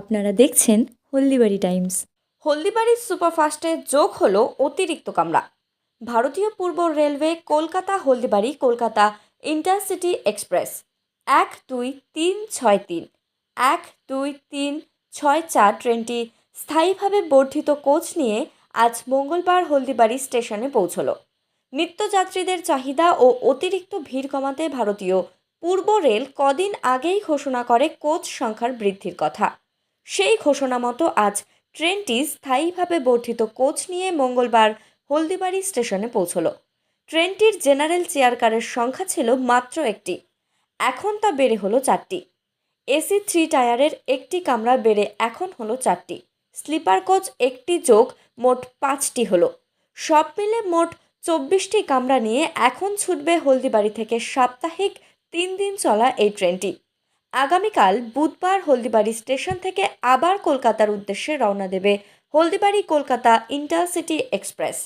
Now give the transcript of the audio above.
আপনারা দেখছেন হলদিবাড়ি টাইমস। হলদিবাড়ির সুপারফাস্টে যোগ হলো অতিরিক্ত কামরা। ভারতীয় পূর্ব railway Kolkata Haldibari Kolkata intercity express. এক দুই তিন ছয় তিন। এক দুই তিন ছয় চার ট্রেনটি স্থায়ীভাবে বর্ধিত কোচ নিয়ে আজ মঙ্গলবার হলদিবাড়ি স্টেশনে পৌঁছল। নিত্যযাত্রীদের চাহিদা ও অতিরিক্ত ভিড় কমাতে ভারতীয় পূর্ব রেল কদিন আগেই ঘোষণা করে কোচ সংখ্যার বৃদ্ধির কথা। সেই ঘোষণা মতো আজ ট্রেনটি স্থায়ীভাবে বর্ধিত কোচ নিয়ে মঙ্গলবার হলদিবাড়ি স্টেশনে পৌঁছল। ট্রেনটির জেনারেল চেয়ার কারের সংখ্যা ছিল মাত্র একটি। এখন তা বেড়ে হলো চারটি। এসি থ্রি টায়ারের একটি কামরা বেড়ে এখন হলো চারটি। স্লিপার কোচ একটি যোগ মোট পাঁচটি হলো। সব মিলে মোট চব্বিশটি কামরা নিয়ে এখন ছুটবে হলদিবাড়ি থেকে সাপ্তাহিক তিন দিন চলা এই ট্রেনটি। আগামীকাল বুধবার হলদিবাড়ি স্টেশন থেকে আবার কলকাতার উদ্দেশ্যে রওনা দেবে হলদিবাড়ি কলকাতা ইন্টারসিটি এক্সপ্রেস।